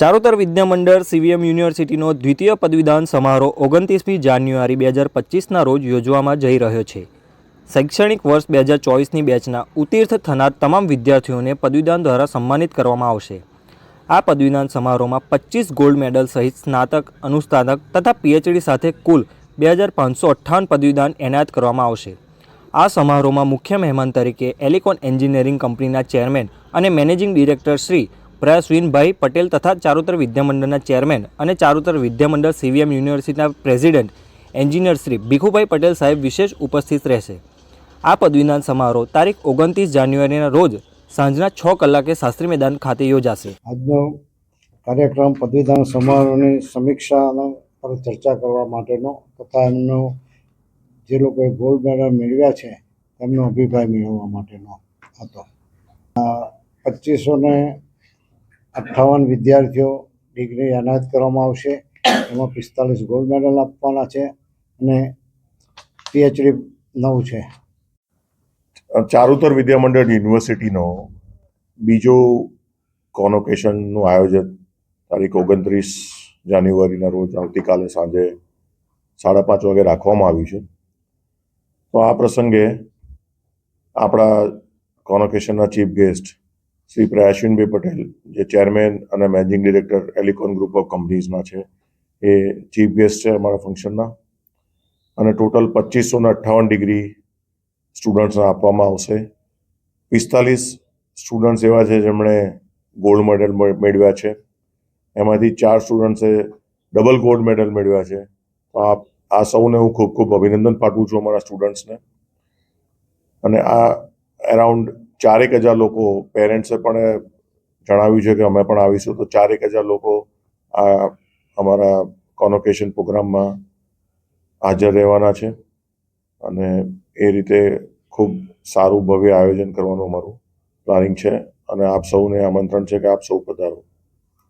Charutar Vidyamandal CVM યુનિવર્સિટીનો દ્વિતીય પદવીદાન સમારોહ ઓગણત્રીસમી જાન્યુઆરી બે હજાર પચીસના રોજ યોજવામાં જઈ રહ્યો છે. શૈક્ષણિક વર્ષ બે હજાર ચોવીસની બેચના ઉત્તીર્થ થનાર તમામ વિદ્યાર્થીઓને પદવીદાન દ્વારા સન્માનિત કરવામાં આવશે. આ પદવીદાન સમારોહમાં પચીસ ગોલ્ડ મેડલ સહિત સ્નાતક, અનુસ્નાતક તથા પીએચડી સાથે કુલ બે હજાર પાંચસો અઠ્ઠાવન પદવીદાન એનાયત કરવામાં આવશે. આ સમારોહમાં મુખ્ય મહેમાન તરીકે એલિકોન એન્જિનિયરિંગ કંપનીના ચેરમેન અને મેનેજિંગ ડિરેક્ટર શ્રી પ્રયાસવીનભાઈ પટેલ તથા ચારુતર વિદ્યામંડળના ચેરમેન અને ચારુતર વિદ્યામંડળ સીવીએમ યુનિવર્સિટીના પ્રેસિડેન્ટ એન્જિનિયર શ્રી ભીખુભાઈ પટેલ સાહેબ વિશેષ ઉપસ્થિત રહેશે. આ પદવીદાન સમારોહ તારીખ ઓગણત્રીસ જાન્યુઆરીના રોજ સાંજના છ કલાકે શાસ્ત્રી મેદાન ખાતે યોજાશે. આજનો કાર્યક્રમ પદવીદાન સમારોહની સમીક્ષા પર ચર્ચા કરવા માટેનો તથા એમનો જે લોકોએ ગોલ્ડ મેડલ મેળવ્યા છે, તેમનો અભિપ્રાય મેળવવા માટેનો હતો. પચીસો ને અઠ્ઠાવન વિદ્યાર્થીઓ ડિગ્રી એનાયત કરવામાં આવશે. એમાં પિસ્તાલીસ ગોલ્ડ મેડલ આપવાના છે અને પીએચડી નવ છે. ચારુતર વિદ્યામંડળ યુનિવર્સિટીનો બીજો કોનોકેશનનું આયોજન તારીખ ઓગણત્રીસ જાન્યુઆરીના રોજ આવતીકાલે સાંજે સાડા પાંચ વાગે રાખવામાં આવ્યું છે. તો આ પ્રસંગે આપણા કોનોકેશનના ચીફ ગેસ્ટ શ્રી પ્રયાશવિનભાઈ પટેલ, જે ચેરમેન અને managing director Elecon group of કંપનીઝના છે, એ ચીફ ગેસ્ટ છે અમારા ફંક્શનના અને ટોટલ પચીસો ને અઠ્ઠાવન ડિગ્રી સ્ટુડન્ટ્સને આપવામાં આવશે. પિસ્તાલીસ સ્ટુડન્ટ્સ એવા છે જેમણે ગોલ્ડ મેડલ મેળવ્યા છે. એમાંથી ચાર સ્ટુડન્ટ્સે ડબલ ગોલ્ડ મેડલ મેળવ્યા છે. તો આ આ સૌને હું ખૂબ ખૂબ અભિનંદન પાઠવું છું અમારા સ્ટુડન્ટ્સને અને આ એરાઉન્ડ ચારેક હજાર લોકો પેરેન્ટ્સે પણ જણાવ્યું છે કે અમે પણ આવીશું. તો ચારેક હજાર લોકો આ અમારા કોનોકેશન પ્રોગ્રામમાં હાજર રહેવાના છે. અને એ રીતે ખૂબ સારું ભવ્ય આયોજન કરવાનું અમારું પ્લાનિંગ છે. અને આપ સૌને આમંત્રણ છે કે આપ સૌ પધારો.